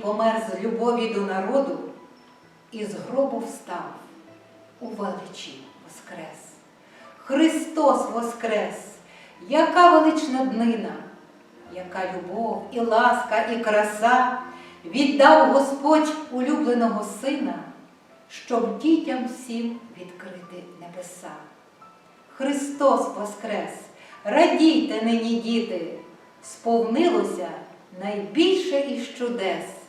він помер з любові до народу, і з гробу встав, у величі воскрес. Христос воскрес! Яка велична днина, яка любов і ласка, і краса віддав Господь улюбленого сина, щоб дітям всім відкрити небеса. Христос воскрес! Радійте нині, діти! Сповнилося найбільше із чудес.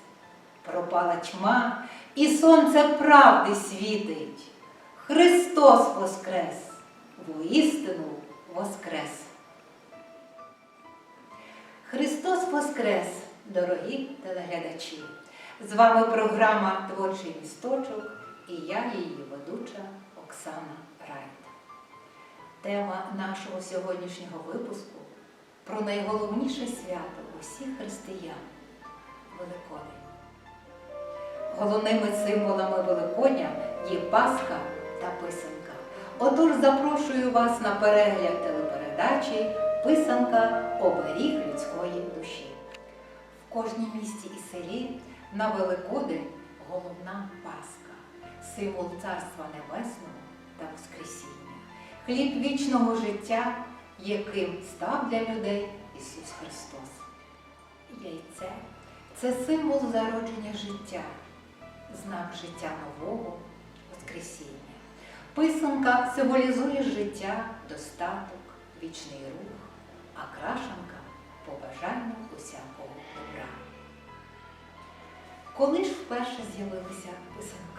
Пропала тьма, і сонце правди світить. Христос воскрес! Воістину воскрес! Христос Воскрес, дорогі телеглядачі! З вами програма Творчий місточок і я, її ведуча Оксана Райт. Тема нашого сьогоднішнього випуску про найголовніше свято усіх християн Великодень. Головними символами Великодня є Пасха та писанка. Отож запрошую вас на перегляд телепередачі Писанка оберіг людської душі. В кожній місті і селі на Великодень головна Пасха, символ Царства Небесного та Воскресіння, хліб вічного життя, яким став для людей Ісус Христос. Яйце це символ зародження життя, знак життя нового, Воскресіння. Писанка символізує життя, достаток, вічний рух, а крашанка побажання усякого добра. Коли ж вперше з'явилися писанки?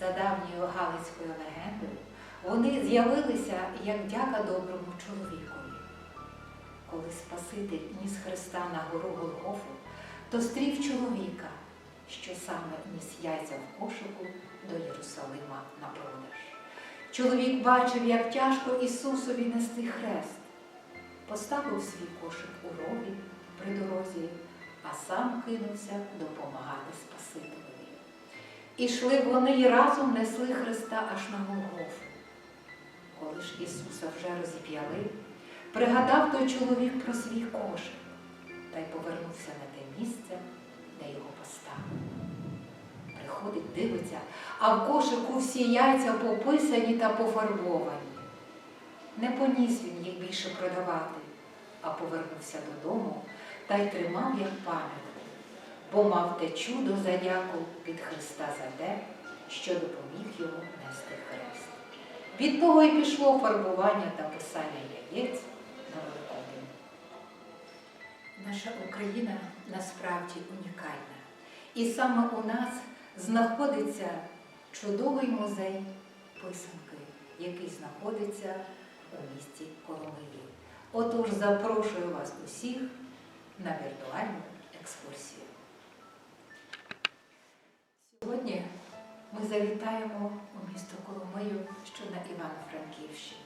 За давньою галицькою легендою, вони з'явилися як дяка доброму чоловікові. Коли Спаситель ніс Христа на гору Голгофу, то стрів чоловіка, що саме ніс яйця в кошику до Єрусалима на продаж. Чоловік бачив, як тяжко Ісусові нести хрест, поставив свій кошик у рові при дорозі, а сам кинувся допомагати Спасителеві. Ішли вони і разом несли Христа аж на Голгофу. Коли ж Ісуса вже розіп'яли, пригадав той чоловік про свій кошик та й повернувся на те місце, де його поставив. Приходить, дивиться, а в кошику всі яйця пописані та пофарбовані. Не поніс він їх більше продавати, а повернувся додому та й тримав як пам'ятку, бо мав те чудо за дяку від Христа за те, що допоміг йому нести хрест. Від того й пішло фарбування та писання яєць на Великодень. Наша Україна насправді унікальна. І саме у нас знаходиться чудовий музей писанки, який знаходиться у місті Коломиї. Отож запрошую вас усіх на віртуальну екскурсію. Сьогодні ми завітаємо у місто Коломию, що на Івано-Франківщині.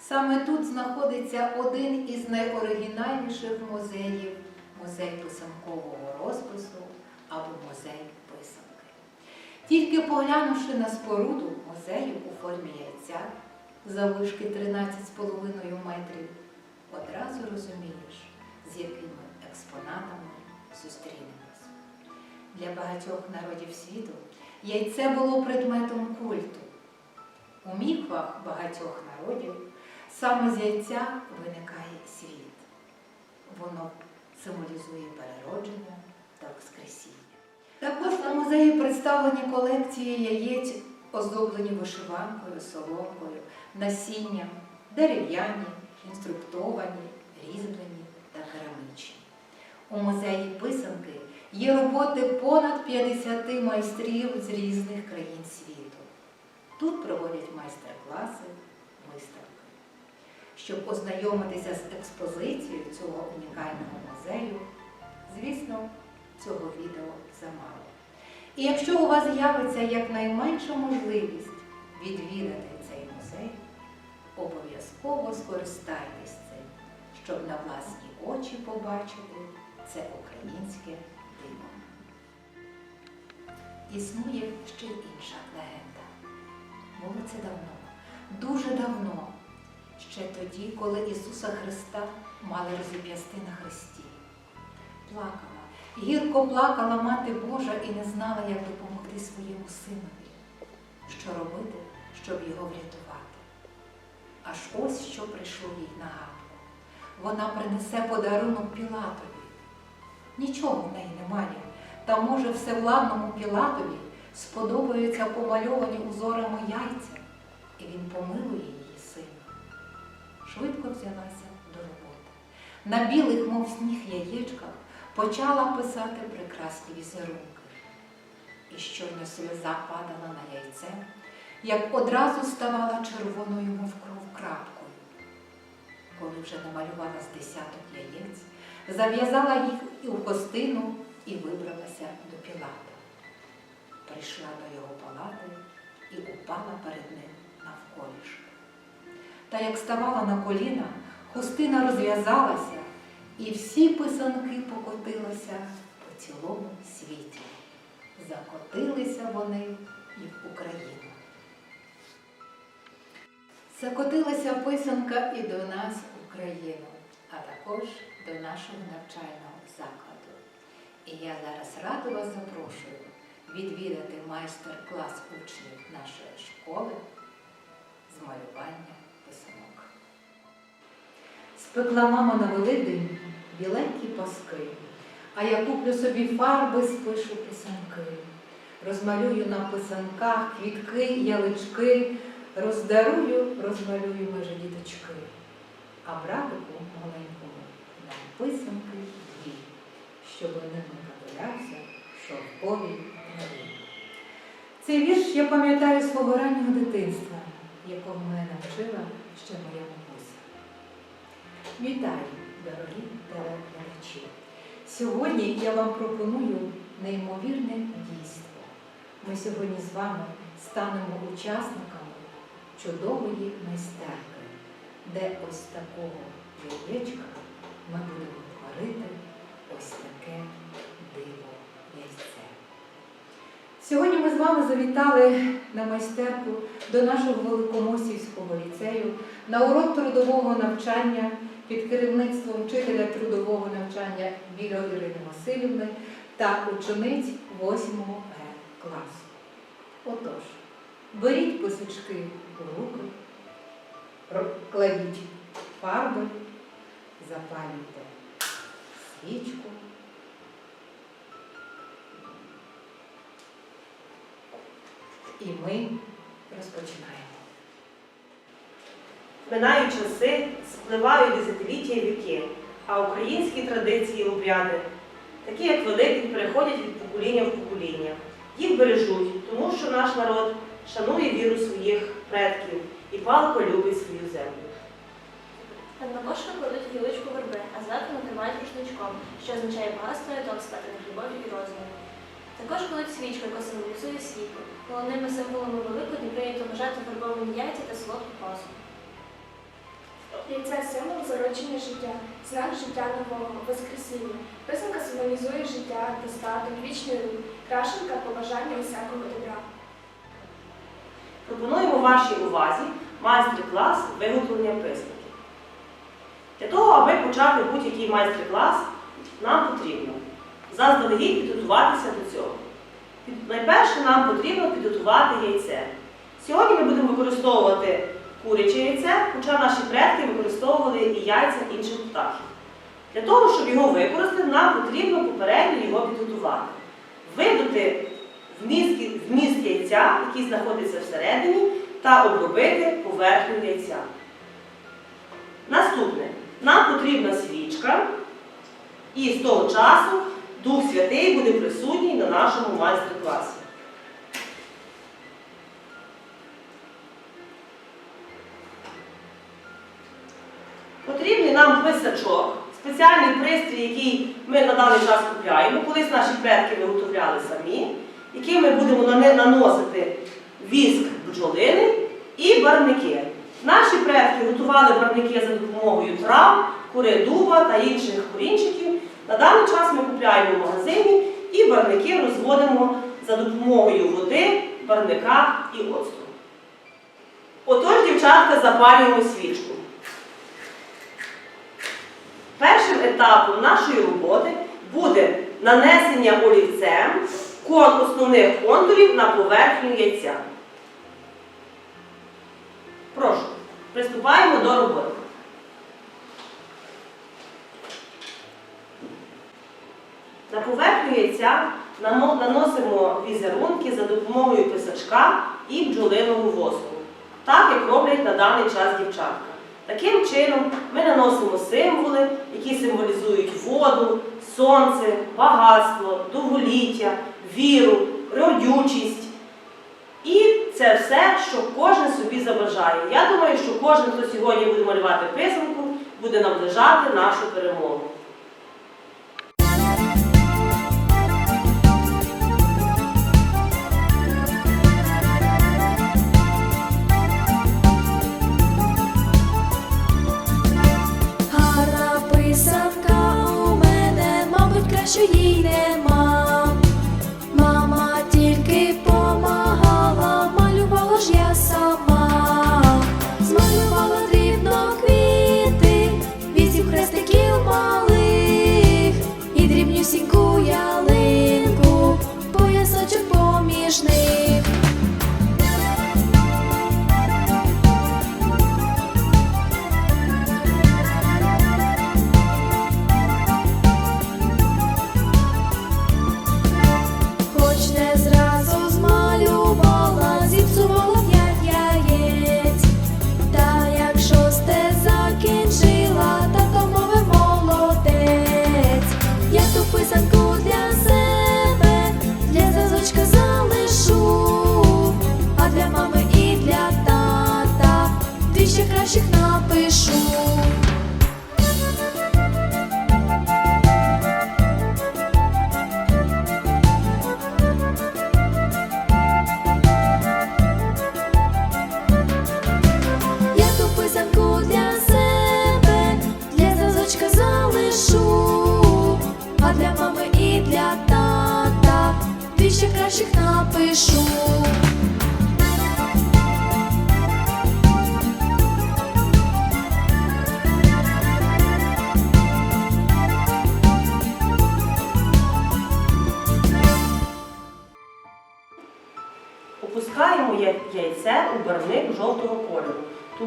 Саме тут знаходиться один із найоригінальніших музеїв музей писанкового розпису або музей. Тільки поглянувши на споруду музею у формі яйця заввишки 13,5 метрів, одразу розумієш, з якими експонатами зустрінемось. Для багатьох народів світу яйце було предметом культу. У міфах багатьох народів саме з яйця виникає світ. Воно символізує переродження та воскресіння. Також на музеї представлені колекції яєць, оздоблені вишиванкою, соломкою, насінням, дерев'яні, інструктовані, різьблені та керамічні. У музеї писанки є роботи понад 50 майстрів з різних країн світу. Тут проводять майстер-класи, виставки. Щоб ознайомитися з експозицією цього унікального музею, звісно, цього відео замало. І якщо у вас з'явиться якнайменша можливість відвідати цей музей, обов'язково скористайтесь цим, щоб на власні очі побачити це українське диво. Існує ще інша легенда. Було це давно, дуже давно, ще тоді, коли Ісуса Христа мали розіп'ясти на хресті. Плакала, гірко плакала Мати Божа і не знала, як допомогти своєму синові, що робити, щоб його врятувати. Аж ось що прийшло їй на гадку. Вона принесе подарунок Пілатові. Нічого в неї немає, та може всевладному Пілатові сподобаються помальовані узорами яйця, і він помилує її сина. Швидко взялася до роботи. На білих, мов сніг яєчках, почала писати прекрасні візерунки. І щойно сльоза падала на яйце, як одразу ставала червоною, мов кров крапкою. Коли вже намалювала з десяток яєць, зав'язала їх і у хостину і вибралася до Пілата. Прийшла до його палати і упала перед ним навколішки. Та як ставала на коліна, хустина розв'язалася, і всі писанки покотилися по цілому світі. Закотилися вони і в Україну. Закотилася писанка і до нас в Україну, а також до нашого навчального закладу. І я зараз радо вас запрошую відвідати майстер-клас учнів нашої школи з малювання. Спекла мама на Великдень біленькі паски, а я куплю собі фарби, спишу писанки. Розмалюю на писанках квітки, ялички, роздарую, розмалюю межі діточки. А братику маленькому дам писанки дві, щоб ними капелявся шовкові траві. Цей вірш я пам'ятаю свого раннього дитинства, якого мене навчила ще моя бабуся. Вітаю, дорогі телеглядачі! Сьогодні я вам пропоную неймовірне дійство. Ми сьогодні з вами станемо учасниками чудової майстерки, де ось такого яєчка ми будемо творити ось таке диво яйце. Сьогодні ми з вами завітали на майстерку до нашого Великомосівського ліцею на урок трудового навчання під керівництвом вчителя трудового навчання Біля Ірини Васильівни та учениць 8 Г класу. Отож, беріть писачки у руки, кладіть фарби, запалюйте свічку. І ми розпочинаємо. Минають часи, спливають десятиліття віки, а українські традиції і обряди, такі як Великдень, переходять від покоління в покоління. Їх бережуть, тому що наш народ шанує віру своїх предків і палко любить свою землю. Над макошкою кладуть гілочку верби, а зверху накривають рушничком, що означає багатство і достаток, любові і розуму. Також кладуть свічку, яка символізує світло. Головними символами Великодні прийнято вважати фарбовані яйця та солодку пасу. Яйце символ зародження життя, знак життя нового, Воскресіння. Писанка символізує життя, достаток, вічний рух, крашенка побажання усякого добра. Пропонуємо вашій увазі майстер-клас виготовлення писанки. Для того, аби почати будь-який майстер-клас, нам потрібно заздалегідь підготуватися до цього. Найперше нам потрібно підготувати яйце. Сьогодні ми будемо використовувати куряче яйце, хоча наші предки використовували і яйця інших птахів. Для того, щоб його використати, нам потрібно попередньо його підготувати. Видати вміст, яйця, який знаходиться всередині, та обробити поверхню яйця. Наступне. Нам потрібна свічка, і з того часу Дух Святий буде присутній на нашому майстер-класі. Писачок, спеціальний пристрій, який ми на даний час купляємо. Колись наші предки виготовляли самі, який ми будемо наносити віск бджолини і барники. Наші предки готували барники за допомогою трав, кури дуба та інших корінчиків. На даний час ми купляємо в магазині і барники розводимо за допомогою води, барника і оцту. Отож, дівчатка, запалюємо свічку. Першим етапом нашої роботи буде нанесення олівцем кон основних контурів на поверхню яйця. Прошу, приступаємо до роботи. На поверхню яйця наносимо візерунки за допомогою писачка і бджолиного воску, так як роблять на даний час дівчатка. Таким чином ми наносимо символи, які символізують воду, сонце, багатство, довголіття, віру, родючість. І це все, що кожен собі забажає. Я думаю, що кожен, хто сьогодні буде малювати писанку, буде наближати нашу перемогу. Мабуть, їй нема.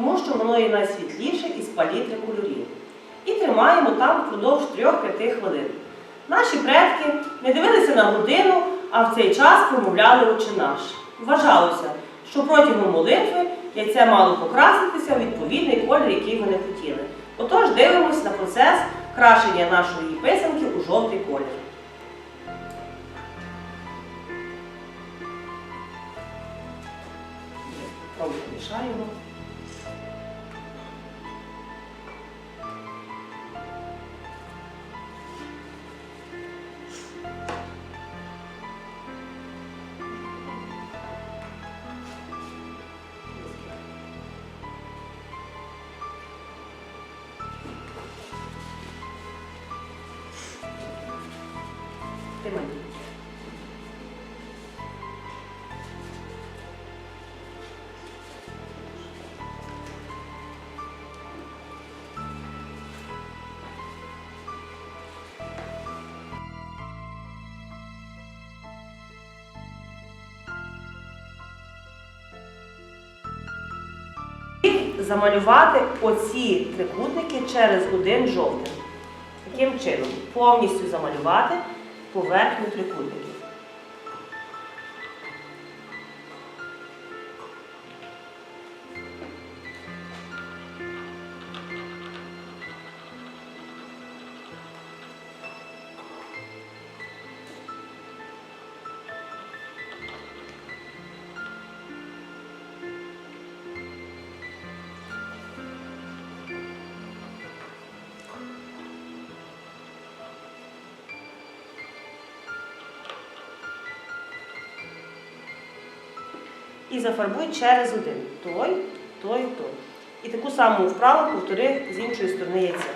Тому що воно є найсвітліше із палітри кольорів. І тримаємо там впродовж 3-5 хвилин. Наші предки не дивилися на годину, а в цей час промовляли очі наш. Вважалося, що протягом молитви яйце мало покраситися у відповідний колір, який вони хотіли. Отож дивимось на процес крашення нашої писанки у жовтий колір. Тримай. Замалювати оці трикутники через один жовтий. Таким чином, повністю замалювати поверхню трикутників. І зафарбуй через один. Той, той, той. І таку саму вправу повтори з іншої сторони яйця.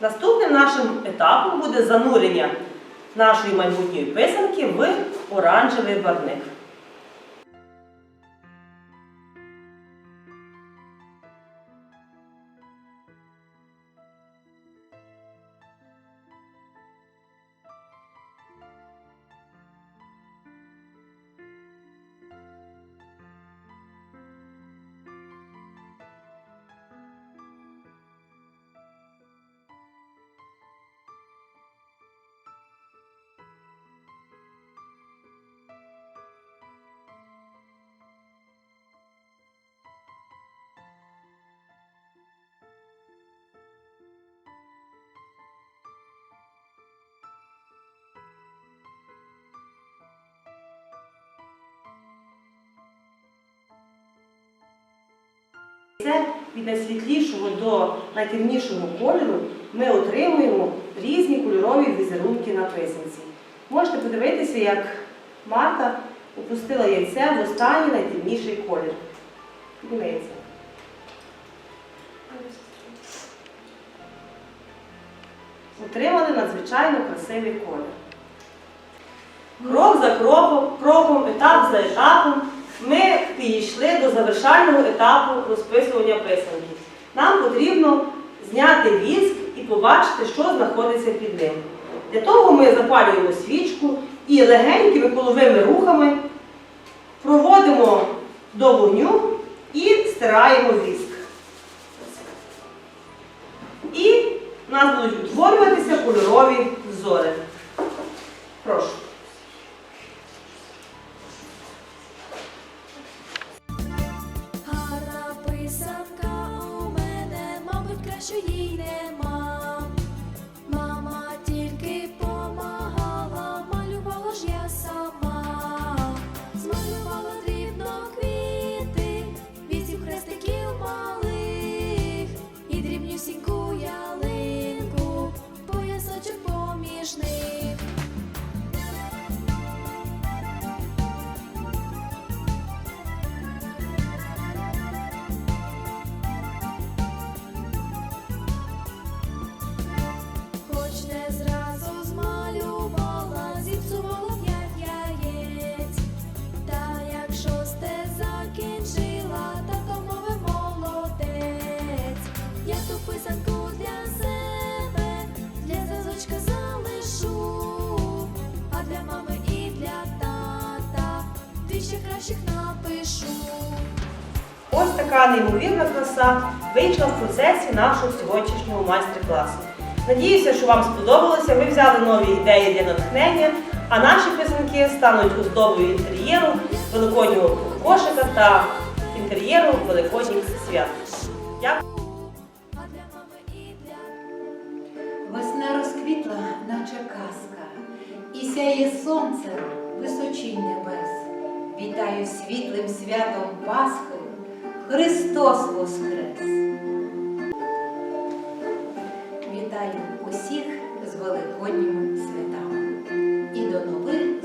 Наступним нашим етапом буде занурення нашої майбутньої писанки в оранжевий барник. Це від найсвітлішого до найтемнішого кольору ми отримуємо різні кольорові візерунки на писанці. Можете подивитися, як Марта опустила яйце в останній найтемніший колір. Піднімається. Отримали надзвичайно красивий колір. Крок за кроком, кроком, етап за етапом ми підійшли до завершального етапу розписування писанки. Нам потрібно зняти віск і побачити, що знаходиться під ним. Для того ми запалюємо свічку і легенькими коловими рухами проводимо до вогню і стираємо віск. І у нас будуть утворюватися кольорові взори. Прошу. Така неймовірна краса вийшла в процесі нашого сьогоднішнього майстер-класу. Надіюся, що вам сподобалося. Ви взяли нові ідеї для натхнення, а наші писанки стануть оздобою інтер'єру великоднього кошика та інтер'єру великодніх свят. Дякую. Весна розквітла, наче казка, і сяє сонце височінь небес. Вітаю світлим святом Пасхи, Христос Воскрес! Вітаю усіх з Великодніми святами і до нових.